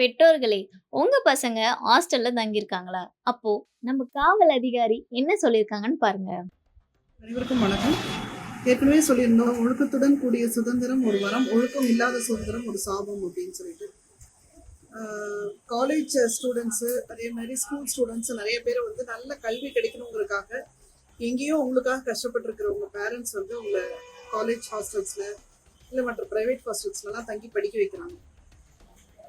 பெற்றோர்களே உங்க பசங்க ஹாஸ்டல்ல தங்கியிருக்காங்களா? அப்போ நம்ம காவல் அதிகாரி என்ன சொல்லியிருக்காங்கன்னு பாருங்க. அனைவருக்கும் வணக்கம். ஏற்கனவே சொல்லியிருந்தோம் ஒழுக்கத்துடன் கூடிய சுதந்திரம் ஒரு வரம் ஒழுக்கம் இல்லாத சுதந்திரம் ஒரு சாபம் அப்படின்னு சொல்லிட்டு. காலேஜ் ஸ்டூடெண்ட்ஸு அதே மாதிரி ஸ்கூல் ஸ்டூடெண்ட்ஸ் நிறைய பேர் வந்து நல்ல கல்வி கிடைக்கணுங்கிறதுக்காக எங்கேயோ உங்களுக்காக கஷ்டப்பட்டுருக்கிற உங்கள் பேரண்ட்ஸ் வந்து உங்களை காலேஜ் ஹாஸ்டல்ஸில் இல்லை மற்ற ப்ரைவேட் ஹாஸ்டல்ஸ்லலாம் தங்கி படிக்க வைக்கிறாங்க.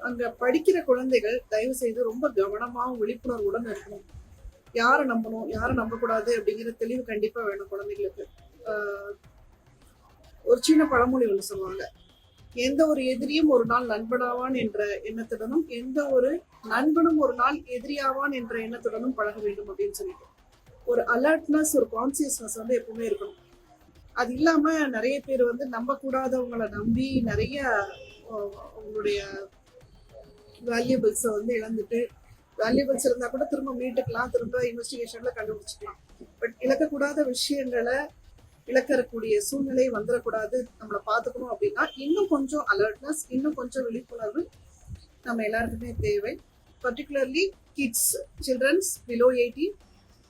அங்கே படிக்கிற குழந்தைகள் தயவு செய்து ரொம்ப கவனமாகவும் விழிப்புணர்வுடன் இருக்கணும். யாரை நம்பணும்? யாரை நம்பக்கூடாது? அப்படிங்கிற தெளிவு கண்டிப்பாக வேணும் குழந்தைகளுக்கு. ஒரு சின்ன பழமொழி ஒன்று சொல்லுவாங்க. எந்த ஒரு எதிரியும் ஒரு நாள் நண்பனாவான் என்ற எண்ணத்துடனும் எந்த ஒரு நண்பனும் ஒரு நாள் எதிரியாவான் என்ற எண்ணத்துடனும் பழக வேண்டும் அப்படின்னு சொல்லிட்டு. ஒரு அலர்ட்னஸ் ஒரு கான்சியஸ்னஸ் வந்து எப்பவுமே இருக்கணும். அது இல்லாம நிறைய பேர் வந்து நம்பக்கூடாதவங்களை நம்பி நிறைய அவங்களுடைய வேல்யூபிள்ஸை வந்து இழந்துட்டு வேல்யூபிள்ஸ் இருந்தால் கூட திரும்ப மீட்டுக்கலாம் திரும்ப இன்வெஸ்டிகேஷனில் கண்டுபிடிச்சிக்கலாம். பட் இழக்கக்கூடாத விஷயங்களை இழக்கக்கூடிய சூழ்நிலை வந்துடக்கூடாது நம்மளை பார்த்துக்கணும் அப்படின்னா இன்னும் கொஞ்சம் அலர்ட்னஸ் இன்னும் கொஞ்சம் விழிப்புணர்வு நம்ம எல்லாருக்குமே தேவை. Particularly kids childrens below eighteen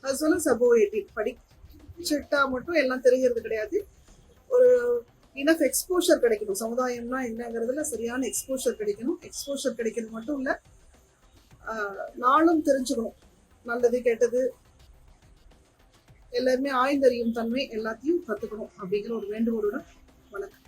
as well as above eighteen படிச்சுட்டா மட்டும் எல்லாம் தெரிகிறது கிடையாது. ஒரு இனஃப் எக்ஸ்போஷர் கிடைக்கணும். சமுதாயம்னா என்னங்கிறதுல சரியான எக்ஸ்போஷர் கிடைக்கணும். எக்ஸ்போஷர் கிடைக்கிறது மட்டும் இல்லை நாளும் தெரிஞ்சுக்கணும். நல்லது கெட்டது எல்லாருமே ஆய்ந்தறியும் தன்மை எல்லாத்தையும் கற்றுக்கணும் அப்படிங்கிற ஒரு வேண்டுகோளுடன் வணக்கம்.